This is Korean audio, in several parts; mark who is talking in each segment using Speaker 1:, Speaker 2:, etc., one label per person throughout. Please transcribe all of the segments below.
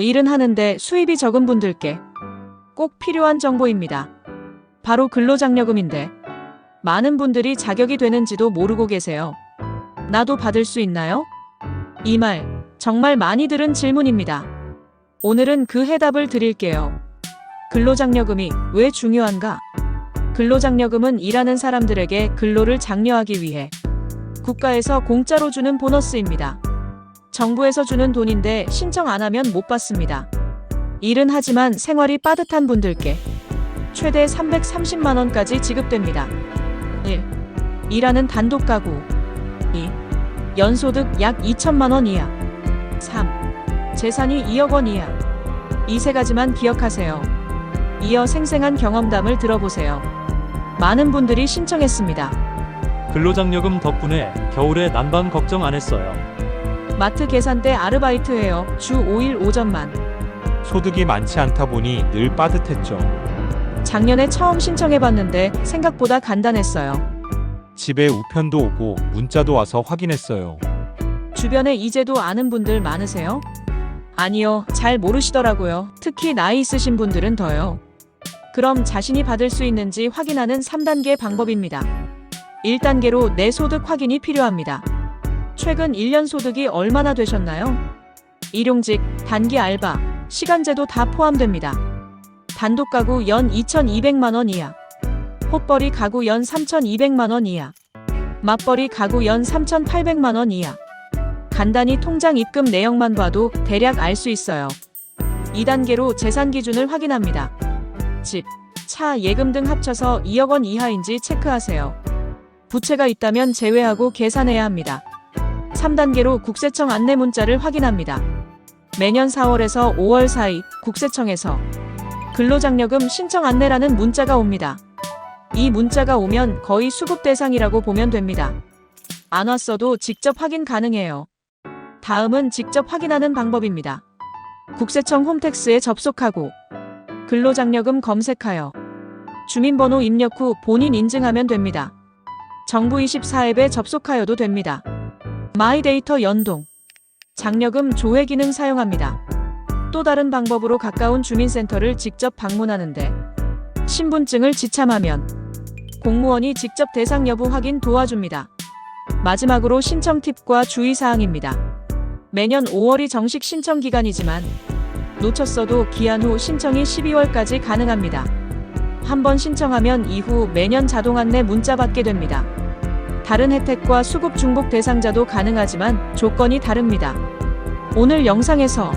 Speaker 1: 일은 하는데 수입이 적은 분들께 꼭 필요한 정보입니다. 바로 근로장려금인데 많은 분들이 자격이 되는지도 모르고 계세요. 나도 받을 수 있나요? 이 말 정말 많이 들은 질문입니다. 오늘은 그 해답을 드릴게요. 근로장려금이 왜 중요한가? 근로장려금은 일하는 사람들에게 근로를 장려하기 위해 국가에서 공짜로 주는 보너스입니다. 정부에서 주는 돈인데 신청 안 하면 못 받습니다. 일은 하지만 생활이 빠듯한 분들께 최대 330만 원까지 지급됩니다. 1. 일하는 단독 가구 2. 연소득 약 2천만 원 이하 3. 재산이 2억 원 이하 이 세 가지만 기억하세요. 이어 생생한 경험담을 들어보세요. 많은 분들이 신청했습니다.
Speaker 2: 근로장려금 덕분에 겨울에 난방 걱정 안 했어요.
Speaker 1: 마트 계산대 아르바이트해요. 주 5일 오전만.
Speaker 3: 소득이 많지 않다 보니 늘 빠듯했죠.
Speaker 1: 작년에 처음 신청해봤는데 생각보다 간단했어요.
Speaker 3: 집에 우편도 오고 문자도 와서 확인했어요.
Speaker 1: 주변에 이제도 아는 분들 많으세요? 아니요, 잘 모르시더라고요. 특히 나이 있으신 분들은 더요. 그럼 자신이 받을 수 있는지 확인하는 3단계 방법입니다. 1단계로 내 소득 확인이 필요합니다. 최근 1년 소득이 얼마나 되셨나요? 일용직, 단기 알바, 시간제도 다 포함됩니다. 단독 가구 연 2,200만 원 이하. 헛벌이 가구 연 3,200만 원 이하. 맞벌이 가구 연 3,800만 원 이하. 간단히 통장 입금 내역만 봐도 대략 알 수 있어요. 2단계로 재산 기준을 확인합니다. 집, 차, 예금 등 합쳐서 2억 원 이하인지 체크하세요. 부채가 있다면 제외하고 계산해야 합니다. 3단계로 국세청 안내 문자를 확인합니다. 매년 4월에서 5월 사이 국세청에서 근로장려금 신청 안내라는 문자가 옵니다. 이 문자가 오면 거의 수급 대상이라고 보면 됩니다. 안 왔어도 직접 확인 가능해요. 다음은 직접 확인하는 방법입니다. 국세청 홈택스에 접속하고 근로장려금 검색하여 주민번호 입력 후 본인 인증하면 됩니다. 정부24앱에 접속하여도 됩니다. 마이데이터 연동 장려금 조회 기능 사용합니다. 또 다른 방법으로 가까운 주민센터를 직접 방문하는데 신분증을 지참하면 공무원이 직접 대상 여부 확인 도와줍니다. 마지막으로 신청 팁과 주의사항입니다. 매년 5월이 정식 신청 기간이지만 놓쳤어도 기한 후 신청이 12월까지 가능합니다. 한번 신청하면 이후 매년 자동 안내 문자 받게 됩니다. 다른 혜택과 수급 중복 대상자도 가능하지만 조건이 다릅니다. 오늘 영상에서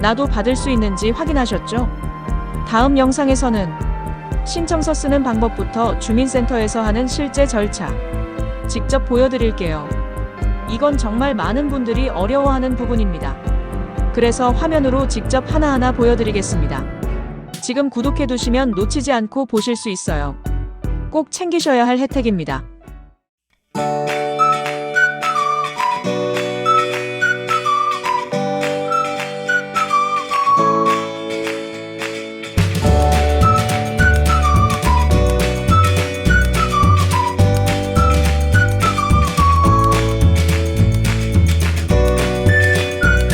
Speaker 1: 나도 받을 수 있는지 확인하셨죠? 다음 영상에서는 신청서 쓰는 방법부터 주민센터에서 하는 실제 절차 직접 보여드릴게요. 이건 정말 많은 분들이 어려워하는 부분입니다. 그래서 화면으로 직접 하나하나 보여드리겠습니다. 지금 구독해두시면 놓치지 않고 보실 수 있어요. 꼭 챙기셔야 할 혜택입니다.